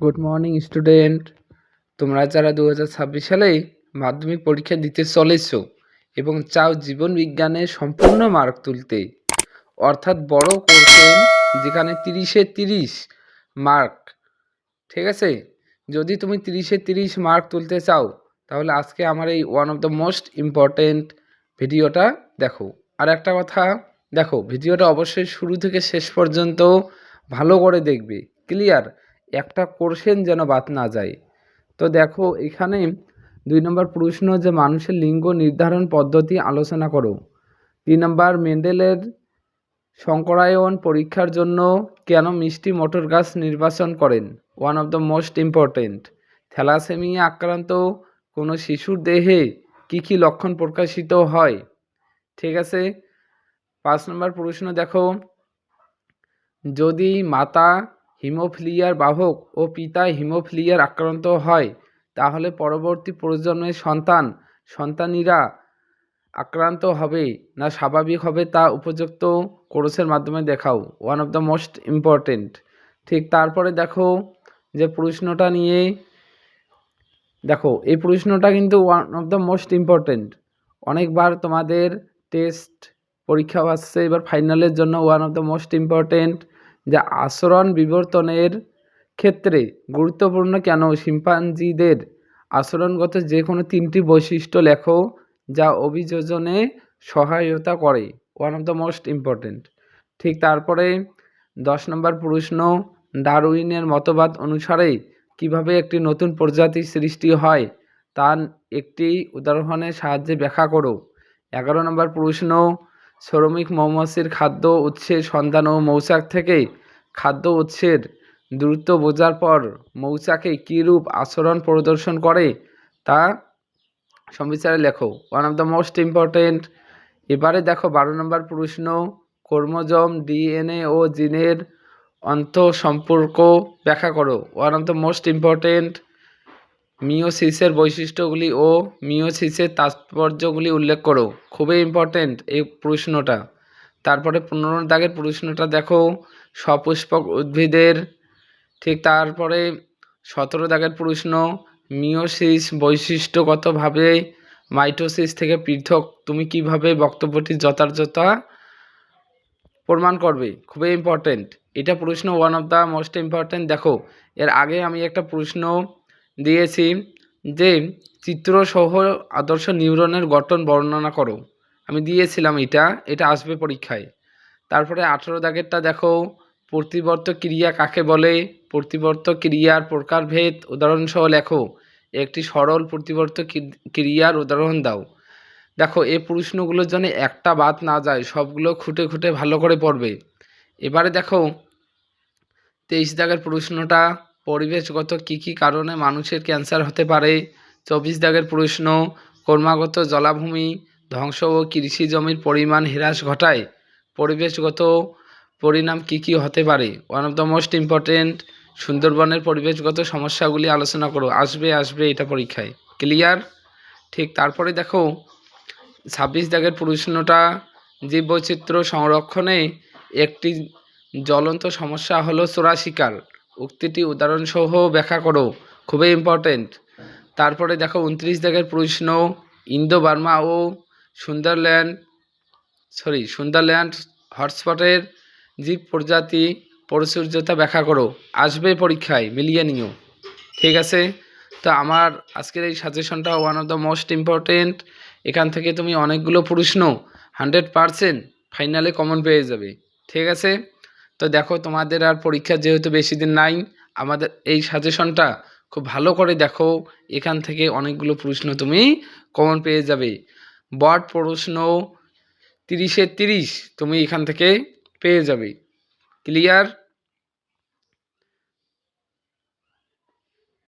Good morning student তোমরা যারা দু ছাব্বিশ সালে মাধ্যমিক পরীক্ষা দিতে চলেছ এবং চাও জীবন বিজ্ঞানে সম্পূর্ণ মার্ক তুলতে, অর্থাৎ বড় কোশ্চেন যেখানে তিরিশে তিরিশ মার্ক ঠিক আছে? যদি তুমি তিরিশে তিরিশ মার্ক তুলতে চাও, তাহলে আজকে আমার এই one of the most important ভিডিওটা দেখো। আর একটা কথা, দেখো ভিডিওটা অবশ্যই শুরু থেকে শেষ পর্যন্ত ভালো করে দেখবে ক্লিয়ার একটা কোশ্চেন যেন বাদ না যায়। তো দেখো, এখানে দুই নম্বর প্রশ্ন যে মানুষের লিঙ্গ নির্ধারণ পদ্ধতি আলোচনা করো। তিন নম্বর, মেন্ডেলের শঙ্করায়ন পরীক্ষার জন্য কেন মিষ্টি মটর গাছ নির্বাচন করেন? One of the most important thalassemia আক্রান্ত কোনো শিশুর দেহে কি কি লক্ষণ প্রকাশিত হয়? ঠিক আছে? পাঁচ নম্বর প্রশ্ন দেখো। যদি মাতা হিমোফিলিয়ার বাহক ও পিতা হিমোফিলিয়ার আক্রান্ত হয়, তাহলে পরবর্তী প্রজন্মের সন্তান, সন্তানীরা আক্রান্ত হবে না স্বাভাবিক হবে তা উপযুক্ত কোর্সের মাধ্যমে দেখাও one of the most important ঠিক তারপরে দেখো যে প্রশ্নটা নিয়ে, দেখো, এই প্রশ্নটা কিন্তু one of the most important অনেকবার তোমাদের টেস্ট পরীক্ষা আসছে, এবার ফাইনালের জন্য one of the most important যে আচরণ বিবর্তনের ক্ষেত্রে গুরুত্বপূর্ণ কেন? শিম্পাঞ্জিদের আচরণগত যে কোনো তিনটি বৈশিষ্ট্য লেখো যা অভিযোজনে সহায়তা করে। One of the most important ঠিক তারপরে দশ নম্বর প্রশ্ন, ডারউইনের মতবাদ অনুসারে কীভাবে একটি নতুন প্রজাতি সৃষ্টি হয়? তার একটি উদাহরণের সাহায্যে ব্যাখ্যা করো। এগারো নম্বর প্রশ্ন শ্রমিক মৌমাছির খাদ্য উৎসের সন্ধান ও মৌচাক থেকে খাদ্য উৎসের দ্রুত বোঝার পর মৌচাকে কীরূপ আচরণ প্রদর্শন করে তা সংবিচারে লেখো। One of the most important এবারে দেখো বারো নম্বর প্রশ্ন, কর্মজম, ডিএনএ ও জিনের অন্ত সম্পর্ক ব্যাখ্যা করো। One of the most important মিওসিসের বৈশিষ্ট্যগুলি ও মিওসিসের তাৎপর্যগুলি উল্লেখ করো। খুবই ইম্পর্টেন্ট এই প্রশ্নটা। তারপরে পনেরো দাগের প্রশ্নটা দেখো। সপুষ্পক উদ্ভিদের ঠিক তারপরে সতেরো দাগের প্রশ্ন মিওসিস বৈশিষ্ট্যগতভাবে মাইটোসিস থেকে পৃথক, তুমি কীভাবে বক্তব্যটি যথাযথতা প্রমাণ করবে? খুবই ইম্পর্টেন্ট এটা প্রশ্ন one of the most important দেখো। এর আগে আমি একটা প্রশ্ন দিয়েছি যে চিত্রসহ আদর্শ নিউরনের গঠন বর্ণনা করো। আমি দিয়েছিলাম এটা এটা আসবে পরীক্ষায়। তারপরে আঠেরো দাগেরটা দেখো, প্রতিবর্ত ক্রিয়া কাকে বলে? প্রতিবর্ত ক্রিয়ার প্রকারভেদ উদাহরণসহ লেখো। একটি সরল প্রতিবর্ত ক্রিয়ার উদাহরণ দাও। দেখো এই প্রশ্নগুলোর জন্য একটা বাদ না যায়, সবগুলো খুঁটে খুঁটে ভালো করে পড়বে। এবারে দেখো, তেইশ দাগের প্রশ্নটা পরিবেশগত কী কী কারণে মানুষের ক্যান্সার হতে পারে? চব্বিশ দাগের প্রশ্ন, কর্মাগত জলাভূমি ধ্বংস ও কৃষি জমির পরিমাণ হ্রাস ঘটায়। পরিবেশগত পরিণাম কি কি হতে পারে? One of the most important সুন্দরবনের পরিবেশগত সমস্যাগুলি আলোচনা করো। আসবে আসবে এটা পরীক্ষায়। ক্লিয়ার ঠিক, তারপরে দেখো, ছাব্বিশ দাগের প্রশ্নটা, জীববৈচিত্র্য সংরক্ষণে একটি জ্বলন্ত সমস্যা হলো চোরা শিকার উক্তিটি উদাহরণসহ ব্যাখ্যা করো। খুবই ইম্পর্টেন্ট তারপরে দেখো, উনত্রিশ দাগের প্রশ্ন ইন্দো বার্মা ও সুন্দরল্যান্ড সরি সুন্দরল্যান্ড হটস্পটের জীব প্রজাতি পরিচর্যতা ব্যাখ্যা করো। আসবে পরীক্ষায়, মিলিয়ে নিও। ঠিক আছে? তো আমার আজকের এই সাজেশনটা one of the most important এখান থেকে তুমি অনেকগুলো প্রশ্ন হান্ড্রেড পারসেন্ট ফাইনালে কমন পেয়ে যাবে। ঠিক আছে? তো দেখো, তোমাদের আর পরীক্ষা যেহেতু বেশি দিন নাই, আমাদের এই সাজেশনটা খুব ভালো করে দেখো, এখান থেকে অনেকগুলো প্রশ্ন তুমি কমন পেয়ে যাবে। বট প্রশ্ন তিরিশে তিরিশ তুমি এখান থেকে পেয়ে যাবে। ক্লিয়ার